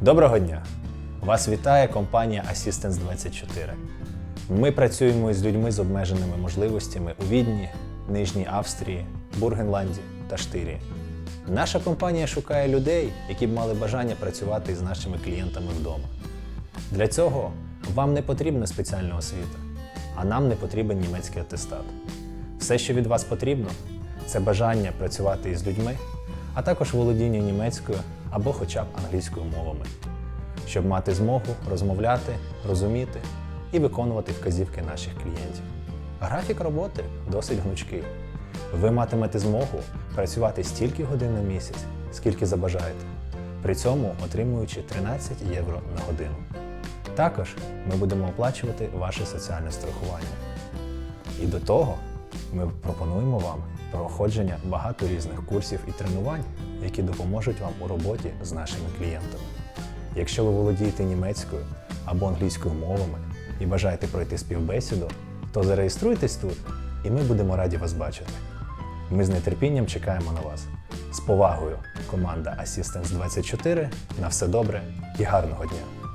Доброго дня! Вас вітає компанія Assistance 24. Ми працюємо із людьми з обмеженими можливостями у Відні, Нижній Австрії, Бургенланді та Штирії. Наша компанія шукає людей, які б мали бажання працювати із нашими клієнтами вдома. Для цього вам не потрібна спеціальна освіта, а нам не потрібен німецький атестат. Все, що від вас потрібно, це бажання працювати із людьми, а також володіння німецькою або хоча б англійською мовами, щоб мати змогу розмовляти, розуміти і виконувати вказівки наших клієнтів. Графік роботи досить гнучкий. Ви матимете змогу працювати стільки годин на місяць, скільки забажаєте, при цьому отримуючи 13 євро на годину. Також ми будемо оплачувати ваше соціальне страхування. І до того ми пропонуємо вам проходження багато різних курсів і тренувань, які допоможуть вам у роботі з нашими клієнтами. Якщо ви володієте німецькою або англійською мовами і бажаєте пройти співбесіду, то зареєструйтесь тут, і ми будемо раді вас бачити. Ми з нетерпінням чекаємо на вас. З повагою, команда Assistance 24. На все добре і гарного дня!